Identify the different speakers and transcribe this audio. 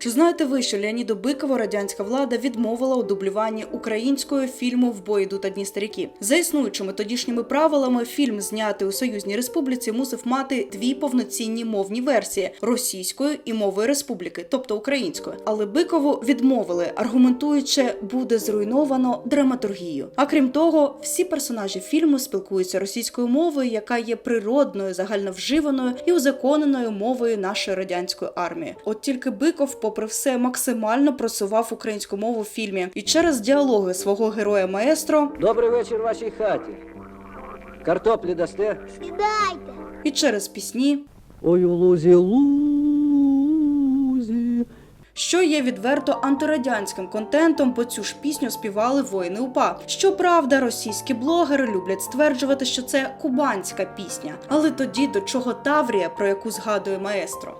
Speaker 1: Чи знаєте ви, що Леоніду Бикову радянська влада відмовила у дублюванні українського фільму В бой йдуть одні старіки? За існуючими тодішніми правилами, фільм, знятий у Союзній Республіці, мусив мати дві повноцінні мовні версії російською і мовою республіки, тобто українською. Але Бикову відмовили, аргументуючи, буде зруйновано драматургію. А крім того, всі персонажі фільму спілкуються російською мовою, яка є природною, загальновживаною і узаконеною мовою нашої радянської армії. От тільки Биков, попри все, максимально просував українську мову в фільмі, і через діалоги свого героя маестро,
Speaker 2: Добрий вечір вашій хаті. Картоплі дасте?
Speaker 3: Сідайте.
Speaker 1: і через пісні,
Speaker 2: Ой, у лузі, лузі.
Speaker 1: що є відверто антирадянським контентом, бо цю ж пісню співали воїни УПА. Щоправда, російські блогери люблять стверджувати, що це кубанська пісня. Але тоді до чого Таврія, про яку згадує маестро?